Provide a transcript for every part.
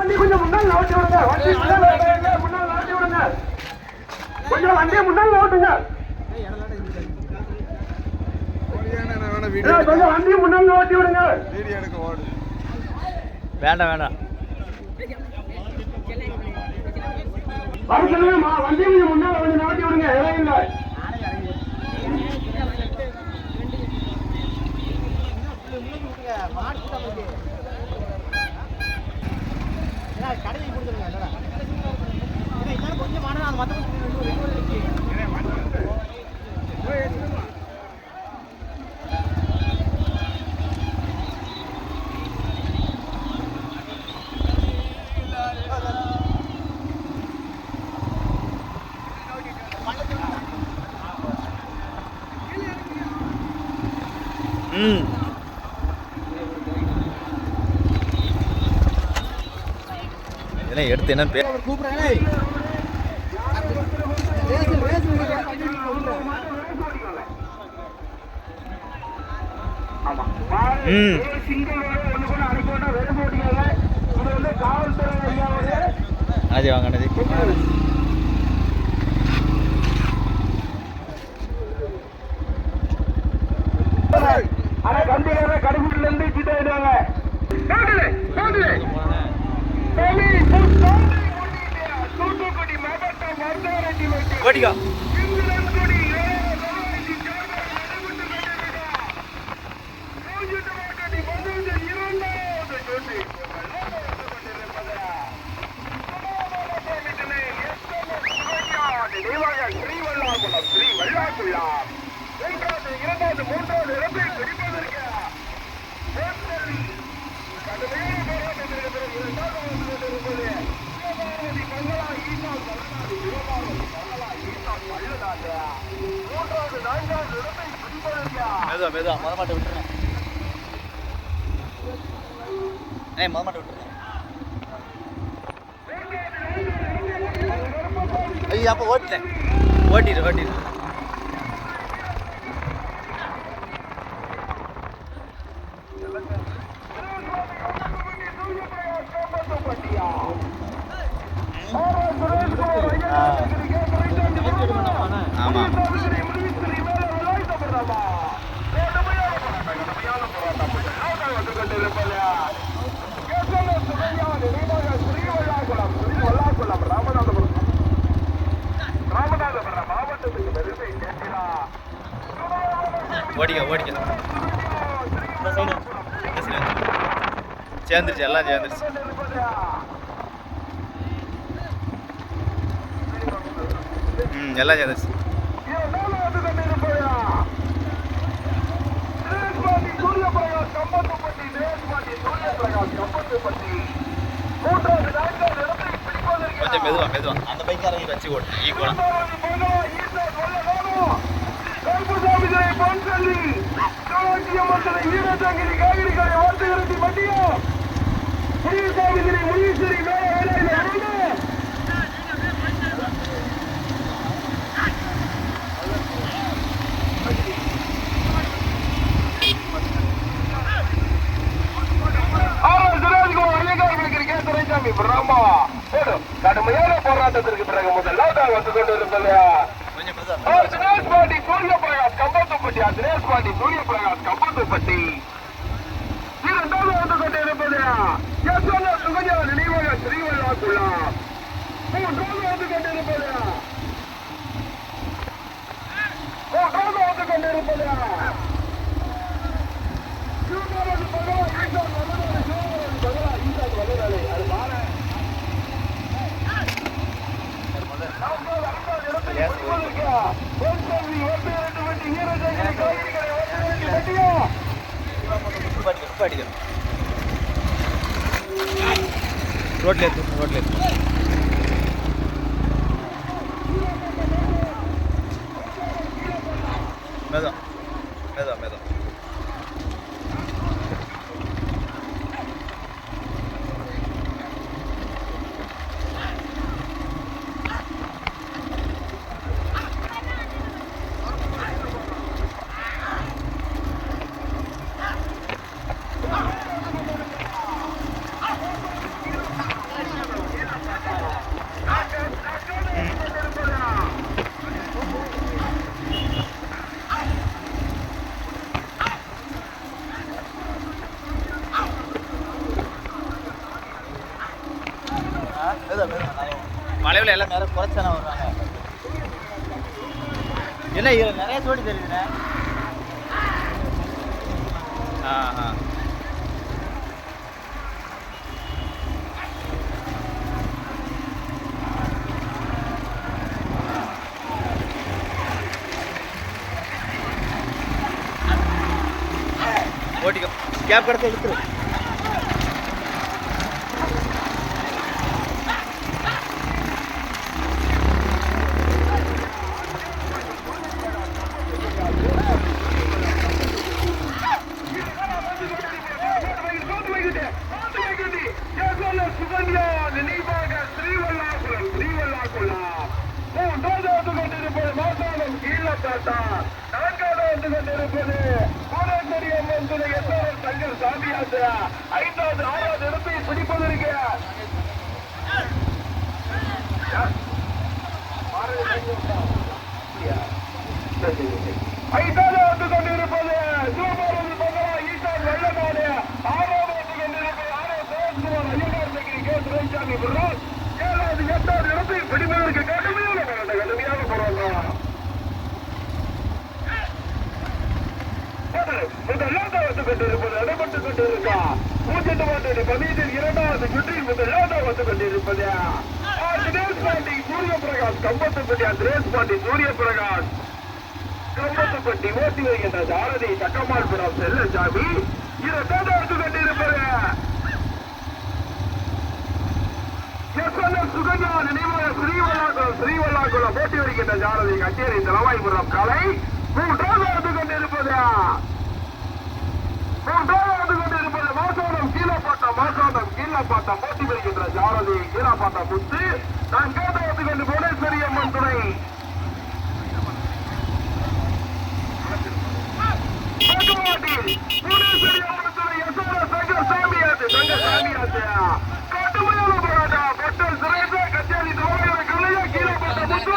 வண்டி கொஞ்சம் முன்னால் நகர்த்தி விடுங்க. வண்டி முன்னால் நகர்த்தி விடுங்க. கொஞ்சம் வண்டியை முன்னால் ஓட்டுங்க ஏய், கொஞ்சம் வண்டியை முன்னால் ஓட்டி விடுங்க. வேண்டாம் வேண்டாம். வண்டியை கொஞ்சம் முன்னால் கொஞ்சம் நகர்த்தி விடுங்க. இடம் இல்லை ம் இதெல்லாம் எடுத்து என்ன பே ஆமா ம். சிங்கிள் ஒன்று கூட அனுப்பிவிட்டா வேலை வந்து காவல்துறை ஐயாவது அண்ணாஜி வாங்க அண்ணாஜி ஆனா கம்பிகளை கடைபிடில இருந்து சீட்டை எடுவாங்க போட்டுடு, போட்டுடு. சாமி, சாமி, தூத்துக்குடி மாவட்டம் மருத்துவரெட்டி வட்டம். ஓட்டிக்கோ இங்கிலாந்துக்குடி இளைய தொழிலாளி சேர்ந்த நடைபெற்று கொண்டிருக்கிறார். மூஞ்சிட்டு மாட்டடி பதினஞ்சு இரண்டாவது ஜோடி. விளையாட்டு கொண்டிருப்பது. சுமணசாமி திணை எஸ்எம்எஸ் சுரையா நினைவாக ஸ்ரீவல்லாகுளம் ஸ்ரீ வல்லாக்குளம் மூன்றாவது இரண்டாவது மூன்றாவது இடத்தை பிடிப்பதற்கு தேர்தல் கடுமையான போராட்டத்திற்கு பிறகு இரண்டாவது வந்து கொண்டிருப்பது சிவபாரதி பங்களா ஈசால் தமிழ்நாடு சிவபாரதி பங்களா ஈசால் தமிழ்நாடு மூன்றாவது நான்காவது இடத்தை பிடிப்பதற்கு மெதுவா மெதுவா மொத விட்டுறேன் விட்டுருங்க. ஏய் மொத மாட்டை ஐயா அப்போ ஓட்டுறேன் ஓட்டிடு ஓட்டிடு ஆமாம் ராமநாதபுரம் மாவட்டத்துக்கு பெருமை சேர்க்கிறா ஓடிக்க ஓடிக்க இந்த சைடு இந்த சைடு சேர்ந்துருச்சு எல்லாம் சேர்ந்துருச்சு. ம் எல்லாம் சேர்ந்துருச்சு. கொஞ்சம் மெதுவா மெதுவா. அந்த பைக்காரங்க வச்சு ஓட்டு ஈக்குவலா கடுமையான போராட்டத்திற்கு பிறகு முதலாவதாக வந்து கொண்டிருப்பது கொஞ்சம் மெதுவா ஆ, தினேஷ் பாண்டி சூரிய பிரகாஷ் கம்பத்துப்பட்டி. ஆ, தினேஷ் பாண்டி சூரிய பிரகாஷ் கம்பத்துப்பட்டி இரண்டாவது வந்து கொண்டிருப்பது எஸ்என்எஸ் சுகன்யா நினைவக ஸ்ரீவல்லாக்குள்ளா என்ன இதில் நிறைய சோடி தெரியுதுண்ணே ஆ ஆ ஓட்டிக்கோ. கேப் கிடச்சி எடுத்துரு ஐந்தாவது ஆறாவது இடத்தை பிடிப்பதற்கு ஐந்தாவது வந்து கொண்டிருப்பது சிவபாரதி மகளா ஈசான் வெள்ளநாடு ஆறாவது வந்து கொண்டிருப்பது ஆறாவது தேவஸ்குமார் ஐயனார் நகரி கே துரைசாமி ஏழாவது எட்டாவது இடத்தை பிடிப்பதற்கு கடுமையான போராட்டம் கடுமையான போராட்டம் முதலாவது கொண்டிருப்பது பூஜ்ஜியம் இரண்டாவது சுற்றில் முதலாவது கொண்டிருப்பது தினேஷ் பாண்டி சூரிய பிரகாஷ் கம்பத்துப்பட்டி தினேஷ் பாண்டி சூரிய பிரகாஷ் கம்பத்துப்பட்டி ஓட்டி வருகின்ற ஜாரதி தக்கமால்புரம் செல்லசாமி இரண்டாவது கொண்டிருப்பது சுகன்யா நினைவாக போட்டி வருகின்ற கச்சேரி தலவாய்புரம் கலை மூன்றாவது கொண்டிருப்பதா. கீழப்பாட்டம் போட்டி வருகின்ற ஜாரதி கீழப்பாட்டம் முத்து நான் கேட்டவது கொண்டு புவனேஸ்வரி அம்மன் துணை புவனேஸ்வரி அம்மன் துணை எஸ்ஆர்எஸ் சங்கர் சாமியாச்சு, சங்கர் சாமியாச்சு. கடுமையான போராட்டம். கச்சேரி கலையா, கீழப்பாட்டம் பாட்டு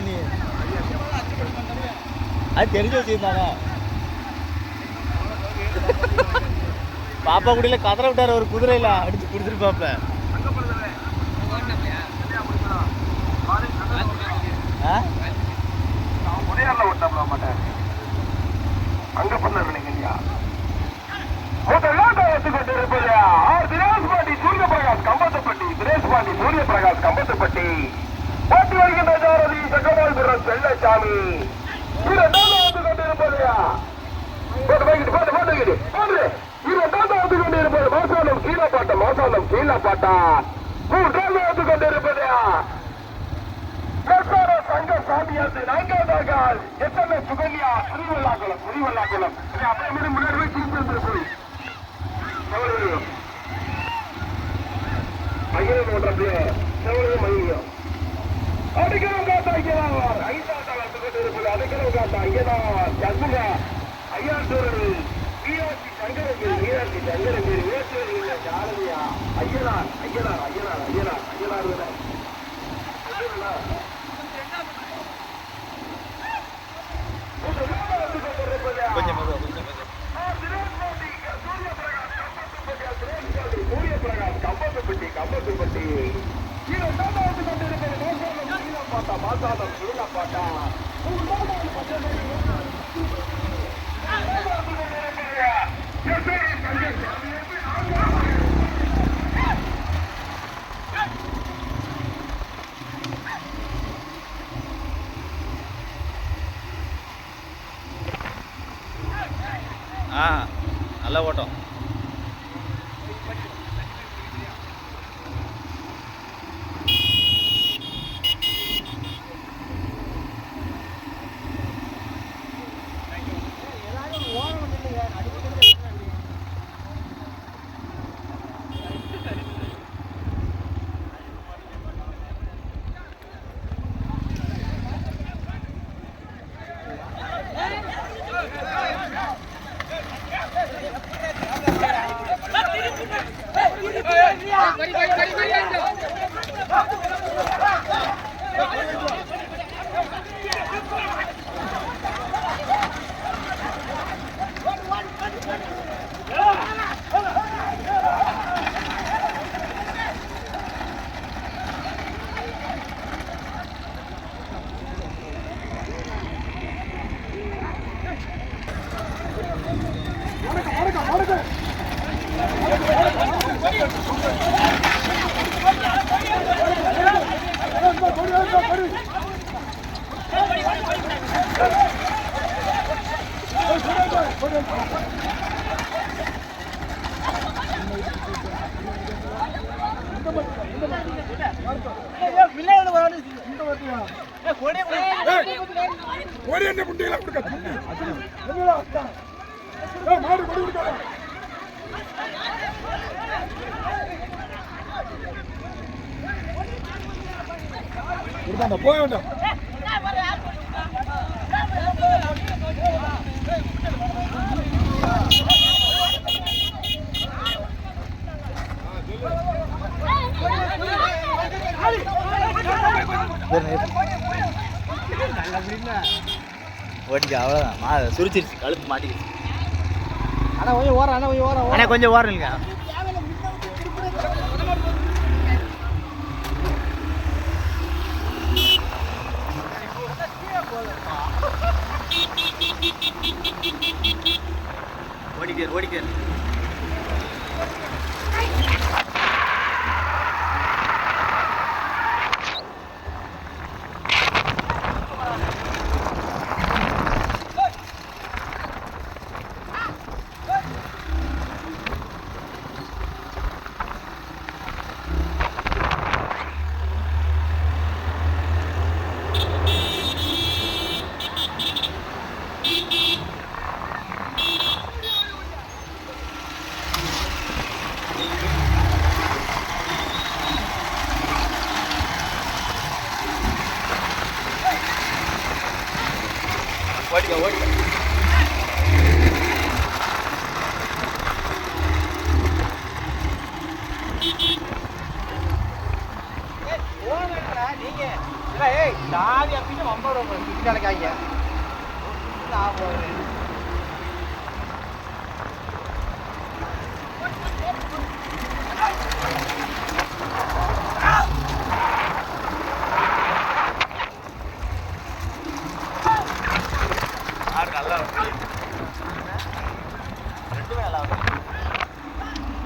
நீ அது தெரிஞ்சு வச்சுருந்தாங்க பாப்பா குடியில கதற விட்டார் ஒரு குதிரையில அடிச்சு கொடுத்துருப்பாப்ல அங்க பண்ண நினைக்கிறியா முதலாவது வந்து கொண்டிருப்பது ஆர் தினேஷ் பாண்டி சூரிய பிரகாஷ் கம்பத்துப்பட்டி போட்டி வருகின்ற ஜாரதி செல்லச்சாமி செல்லசாமி இரண்டாவது போட்டு வைக்கிட்டு போட்டு போட்டு வைக்கிட்டு வந்து கொண்டிருப்பது மாசாலம் கீழப்பாட்டா மாசாலம் கீழப்பாட்டா மூன்றாவது வந்து கொண்டிருப்பது சங்க சாமியார் நான்காவதாக எத்தனை சுகன்யா திருவள்ளாக்குளம் திருவள்ளாக்குளம் அப்படியே முன்னாடி போய் திருப்பி வந்துரு போய் செவலையும் காத்தா ஐயனார் ஐந்தாவது வந்து கொண்டிருப்பது அடிக்கிறோம் காத்தா ஐயனார் சங்குலா ஐயாத்தூர் மீனாட்சி சங்கரகிரி மீனாட்சி சங்கரகிரி வேற்றூர் இல்லை ஜாரதியா ஐயனார் ஐயனார் ஐயனார் ஐயனார் ஐயனார் ஐயனார் கொஞ்சம் மெதுவா கொஞ்சம் மெதுவா ஆ நல்ல ஓட்டம். என்ன புண்டிகளா கொடுக்க மாடு கொடி போய் வேண்டாம். ஓடிக்க அவ்வளோதான் மா சுரிச்சிருச்சு கழுத்து மாட்டிக்கிச்சு. அண்ணா கொஞ்சம் ஓரம் அண்ணா கொஞ்சம் ஓரம் அண்ணா கொஞ்சம் ஓரம் இல்லைங்க ஓடிக்கார் ஓடிக்க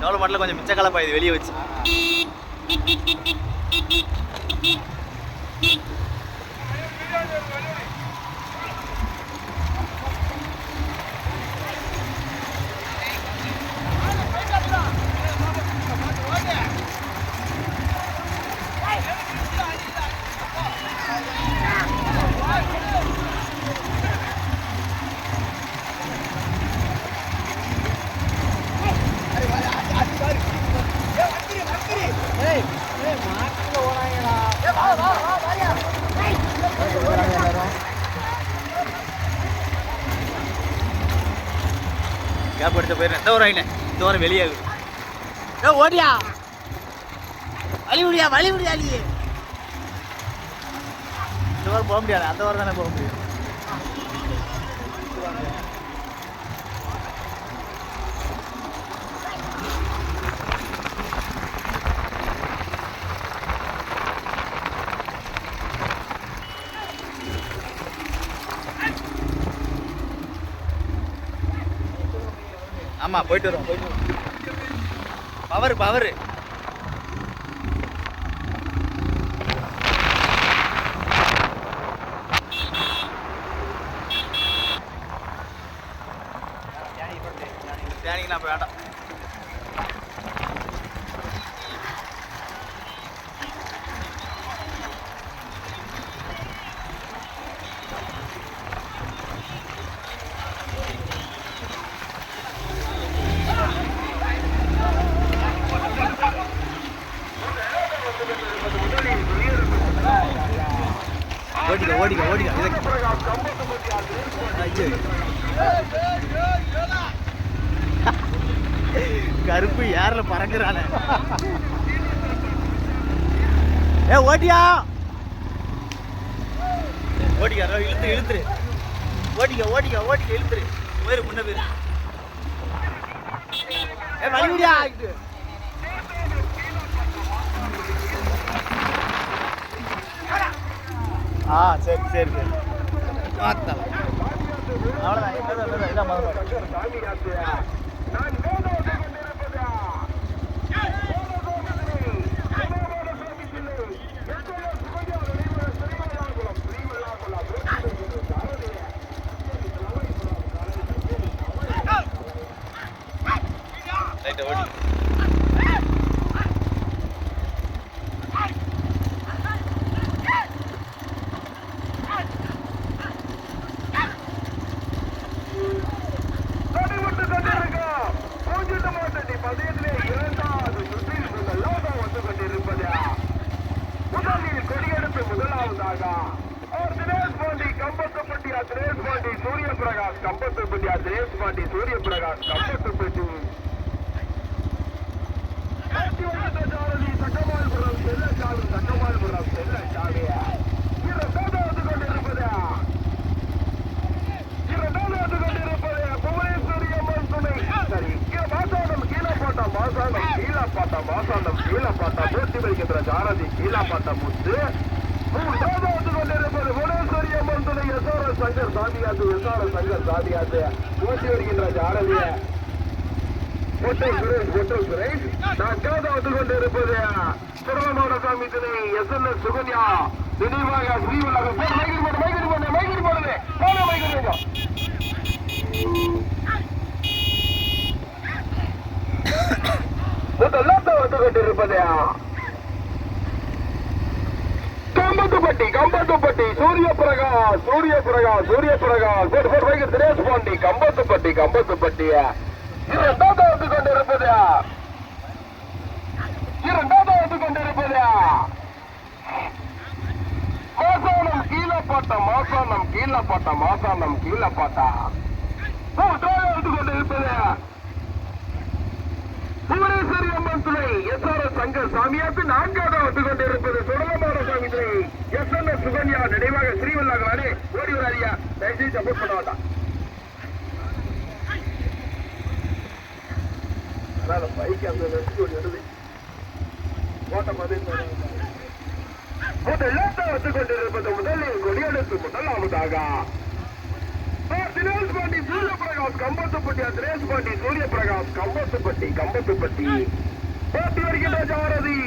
சோள மாட்டில் கொஞ்சம் மிச்ச கலப்பா இது வெளியே வச்சு. எடுத்த இந்த வாரம் வெளியாகுது இந்த ஓடியா? வழி முடியா வழி முடியா நீ? இந்த வாரம் போக முடியாது அந்த வாரம் தானே போக முடியும். ஆமா போயிட்டு வருவோம் போயிட்டு வருவோம். பவர் பவர் தேனிக்கு நான் வேண்டாம் ஓடிக்க ஓடிக்க கருப்பு ஏறல பறக்குறானே. ஏ ஓட்டியா ஓடிக்க அதோ இழுத்துரு இழுத்துரு. ஓடிக்க ஓடிக்க ஓடிக்க இழுத்துரு. போயிரு முன்ன போயிரு. ஏ வழி ஆ சரி சரி சரி. பார்த்தலாம் அவ்வளோதான் இதான் இதான் இதான் மறந்து சாமி காசு நான் வேதம் கொண்டிருப்பதா லைட்டாக ஓடி நடைபெற்று கொண்டிருக்கும் பூஞ்சிட்டு மாட்டடி பதியத்திலே இரண்டாவது சுற்றில் முதலாக வந்து கொண்டிருப்பது முதலில் கொடியெடுத்து முதலாவதாக அவர் தினேஷ் பாண்டி கம்பத்துப்பட்டியா தினேஷ் பாண்டி சூரிய பிரகாஷ் கம்பத்துப்பட்டியா தினேஷ் பாண்டி சூரிய பிரகாஷ் கம்பத்துப்பட்டி சாரதி சட்டமால்புரம் செல்ல சாமி சட்டமால்புரம் செல்ல சாமியா இரண்டாவது வந்து கொண்டிருப்பதா இரண்டாவது கொண்டிருப்பது புவனேஸ்வரி அம்மன் துணை சரி கீழே மாசானம் கீழப்பாட்டா மாசானம் கீழப்பாட்டா மாசானம் கீழப்பாட்டா மூர்த்தி வைக்கின்ற சாரதி கீழப்பாட்டா முத்து மூன்றாவது வந்து கொண்டிருப்பது புவனேஸ்வரி அம்மன் துணை சாதியாத்து சங்கர் சங்க சாதியாத்து போட்டி வருகின்ற ஜாரதிய ஒட்டை சுரேஷ் சுரேஷ் வந்து சாமி எஸ் என் எஸ் சுகன்யா நினைவாக ஸ்ரீவலாக மைகிரி போடு மைகிரி போடு மைகிரி போடுது. போன வந்து கம்பத்துப்பட்டி கம்பத்துப்பட்டி சூரிய பிரகாஷ் சூரிய பிரகாஷ் சூரிய பிரகாஷ் போட்டு போட்டு வைக்க தினேஷ் பாண்டி கம்பத்துப்பட்டி கம்பத்துப்பட்டி இரண்டாவது வந்து கொண்டிருப்பது இரண்டாவது வந்து கொண்டிருப்பது மாசானம் கீழப்பாட்டா மாசானம் கீழப்பாட்டா மாசானம் கீழப்பாட்டா மூன்றாவது வந்து கொண்டிருப்பது? புவனேஸ்வரி அம்மன் துணை எஸ் ஆர் எஸ் சங்கர் சாமியாக்கு நான்காவது வந்து கொண்டிருப்பது சுடலமான சாமி துணை. எஸ் என் எஸ் சுகன்யா நினைவாக ஸ்ரீவல்லாகலானே ஓடி வராதியா தயவுசெய்து சப்போர்ட் பண்ண வேண்டாம். அதனால பைக் அந்த நெருங்கி ஒரு நடுவே ஓட்டம் அது முதலாவது வந்து கொண்டிருப்பது முதலில் கொடியெடுத்து முதலாவதாக. தினேஷ் பாண்டி சூரிய பிரகாஷ் கம்பத்துப்பட்டி தினேஷ் பாண்டி சூரிய பிரகாஷ் கம்பத்துப்பட்டி கம்பத்துப்பட்டி. போட்டி வருகின்ற ஜாரதி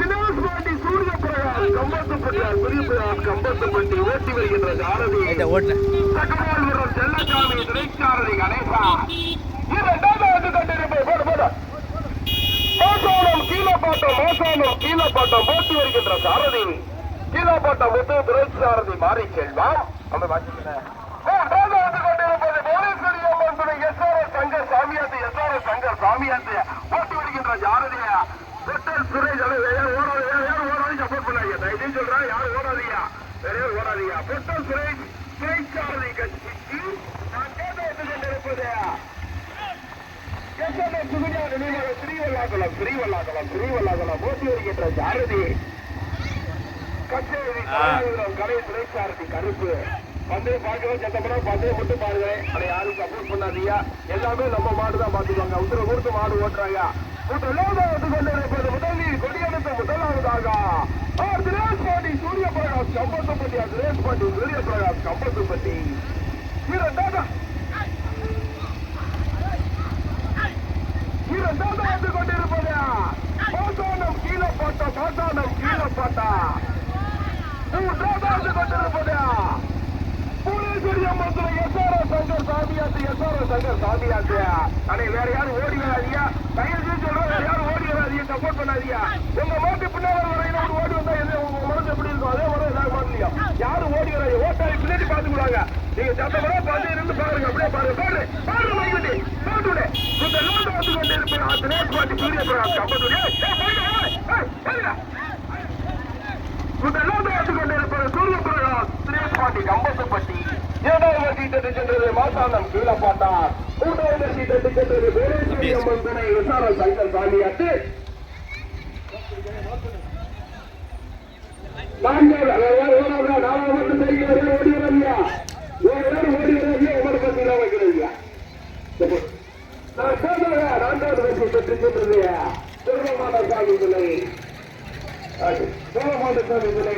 தினேஷ் பாண்டி சூரிய பிரகாஷ் கம்பத்துப்பட்டி சூரிய பிரகாஷ் கம்பத்துப்பட்டி ஓட்டி வருகின்ற சக்கரவாள்புரம் செல்லசாமி துணைச்சாரதி கணேசா. இரண்டாவது வந்து கொண்டிருப்பது போடு போடு. மோசானம் கீழப்பாட்டம் மோசானம் கீழப்பாட்டம் போட்டி வருகின்ற சாரதி. கீழப்பாட்டம் முத்து துறைசாரதி மாறி செல்வம் நம்ம வாசிக்கிறேன். மூன்றாவது கொண்டிருப்பது புவனேஸ்வரி அம்மன் துணை சங்கர் சாமியாத்து எஸ்ஆர்எஸ் சங்கர் சாமியாத்து போட்டி வருகின்ற சாரதிய. தொட்டல் சுரேஷ் அல்லது வேற யாரும் ஓடாது வேற யாரும் ஓடாது சப்போர்ட் தயவு சொல்றேன் யாரும் ஓடாதீங்க. வேற ஓடாதீங்க. பொட்டல் சுரேஷ் துணைச்சாரதி கட்சிக்கு. நான் கேட்டு கொண்டிருப்பது ஸ்ரீவல்லாகுளம் ஸ்ரீவல்லாகுளம் ஸ்ரீவல்லாகுளம் போட்டி வருகின்ற சாரதி. கச்சேரி கலை துணைச்சாரதி கருப்பு. பந்தய பார்க்கணும் சத்தப்படா பந்தயம் மட்டும் பாருங்க அதை யாரும் சப்போர்ட் பண்ணாதீங்க. எல்லாமே நம்ம மாடு தான் பார்த்துக்கோங்க கொடுத்து மாடு ஓட்டுறாங்க. முதலாவது கொண்டிருப்பது முதலில் கொடியெடுத்த முதலாவதாக. தினேஷ் பாண்டி சூரிய பிரகாஷ் கம்பத்துப்பட்டி தினேஷ் பாண்டி சூரிய பிரகாஷ் கம்பத்துப்பட்டி வந்து பாசானம் பாசானம் வந்து அம்மத்துல சங்கர் சாமியாத்து எஸ்ஆர்எஸ் சங்கர் சாமியாத்து அடே வேற யாரும் ஓடி தயவு செஞ்சு சொல்றேன் வேற யாரும் ஓடி சப்போர்ட் பண்ணாதியா உங்க மாட்டு பின்னாடி வரையில ஒரு ஓடி வந்தா எது உங்க மனசு எப்படி இருக்கும் அதே மாதிரி எல்லாரும் மாட்டலையும் யாரும் ஓடி வராது ஓட்டாளி பின்னாடி பாத்துக்கிறாங்க நீங்க சத்தப்பட பார்த்து இருந்து பாருங்க. அப்படியே பாருங்க. பாரு பாரு மைகுட்டி பாட்டுடே இந்த லோன் வந்து கொண்டு இருப்பேன் தினேஷ் பாட்டி சூரிய பிரகாஷ் கம்பத்துடைய முதலாவது வந்து கொண்டிருப்பது சூரிய பிரகாஷ் தினேஷ் பாட்டி கம்பத்துப்பட்டி இரண்டாவது சீட்டு சென்றது மாசானம் கீழப்பாட்டா மூன்றாவது சீட்டு சென்றது வேலேஸ்வரி அம்மன் துணை விசார சங்கர் நான்காவது நாலாவது ஓடாதா நாலாவது மட்டும் ஓடுகிறாரியா ஒரு பேர் ஓடுகிறாரியா உமர் பத்தினா வைக்கிறீங்க நான் கேட்கிறேன் நான்காவது வயசு பெற்று சென்றது திருமணமான சாமி துணை சோழமாண்டசாமி துணை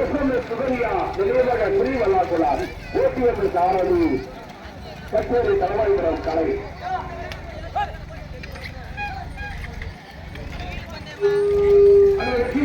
எஸ்எம்எஸ் சுகன்யா நினைவக ஸ்ரீவல்லாக்குளார் ஓட்டியது சாரணி கச்சேரி தலைவாய்புரம் கலை அந்த வெற்றி